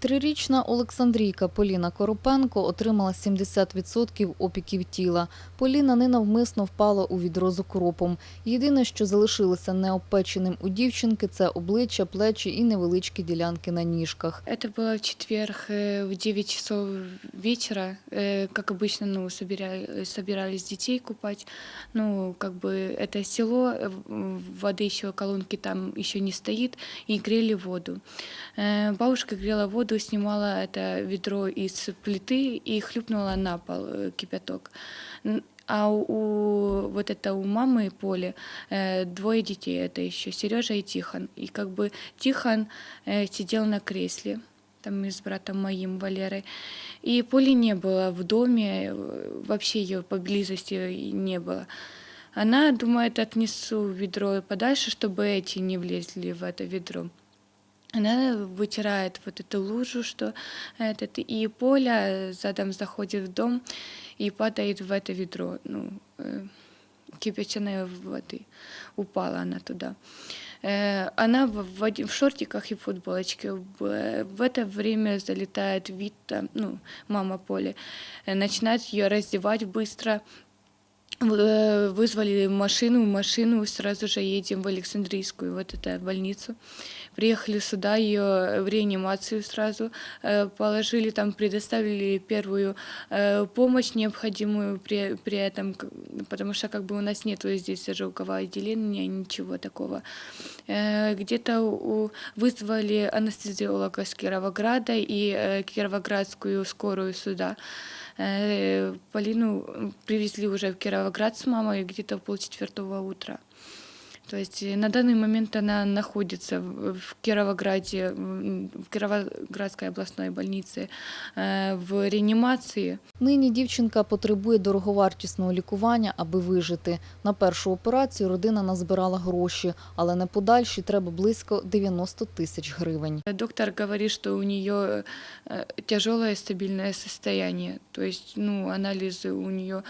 Трирічна Олександрійка Поліна Коропенко отримала 70% опіків тіла. Поліна ненавмисно впала у відро з окропом. Єдине, що залишилося неопеченим у дівчинки, це обличчя, плечі і невеличкі ділянки на ніжках. Это было в четверг э, в 9 часов вечера. Э, Как обычно, ну, собирали, собирались детей купать. Ну, как бы это село, э, в- воды еще колонки там еще не стоит, и грели воду. Э, Бабушка грела воду, снимала это ведро из плиты и хлюпнула на пол э, кипяток. А у, у- вот это у мамы Поли э, двое детей, это еще Сережа и Тихон. И как бы Тихон э, сидел на кресле, там с братом моим Валерой. И Поли не было в доме, э, вообще ее поблизости не было. Она думает, отнесу ведро подальше, чтобы эти не влезли в это ведро. Она вытирает вот эту лужу, что этот, и Поля задом заходит в дом и падает в это ведро, ну, э, кипяченой воды. Упала она туда. Э, Она в, в шортиках и футболочке. В это время залетает Вита, ну, мама Поли, э, начинает ее раздевать быстро. Вызвали машину, машину, сразу же едем в Александрийскую, вот эту больницу. Приехали сюда, ее в реанимацию сразу э, положили, там предоставили первую э, помощь необходимую при, при этом, потому что как бы у нас нету здесь ожогового отделения, ничего такого. Э, Где-то вызвали анестезиолога с Кировограда и э, Кировоградскую скорую сюда. Э, Полину привезли уже в Кировоград с мамой где-то в полчетвертого утра. То есть э, на данный момент она находится в в Кировограде, м, в Кировоградской областной больнице э, в реанимации. Нині дівчинка потребує дороговартісного лікування, аби вижити. На першу операцію родина назбирала гроші, але на подальші треба близько 90 тисяч гривень. Доктор говорит, что у нее э, тяжелое стабильное состояние. То есть, ну, анализы у нее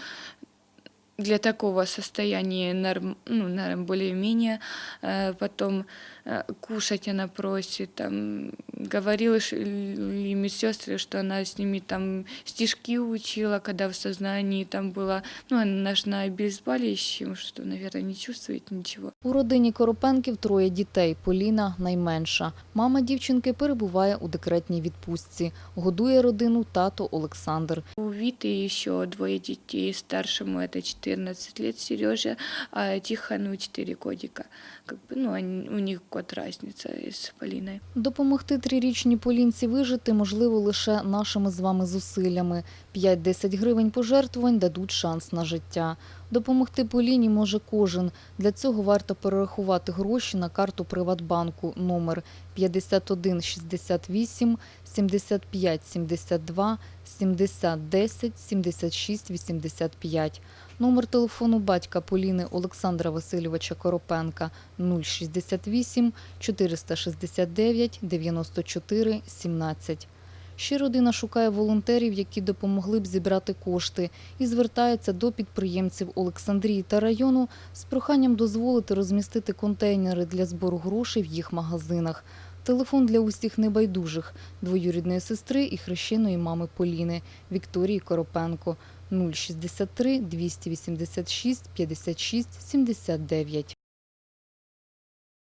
для такого состояния норм, ну, норм более-менее. Э, Потом э, кушать она просит. Там, говорила ш- ли медсестры, что она с ними там стишки учила, когда в сознании там была. Ну, она ж на обезболивающем, что, наверное, не чувствует ничего. У родині Коропенків троє дітей. Поліна найменша. Мама дівчинки перебуває у декретній відпустці. Годує родину тато Олександр. У Виты еще двое детей. Старшему это 14 лет, Сережа, а Тихону 4 годика. Как бы, ну, они- у них год разница з Поліною. Допомогти трирічній Полінці вижити можливо лише нашими з вами зусиллями. 5-10 гривень пожертвувань дадуть шанс на життя. Допомогти Поліні може кожен. Для цього варто перерахувати гроші на карту Приватбанку номер 51 68 75 72 70 10 76 85. Номер телефону батька Поліни Олександра Васильовича Коропенка 068 469 94 17. Ще родина шукає волонтерів, які допомогли б зібрати кошти, і звертається до підприємців Олександрії та району з проханням дозволити розмістити контейнери для збору грошей в їх магазинах. Телефон для усіх небайдужих двоюрідної сестри і хрещеної мами Поліни Вікторії Коропенко 063 286 56 79.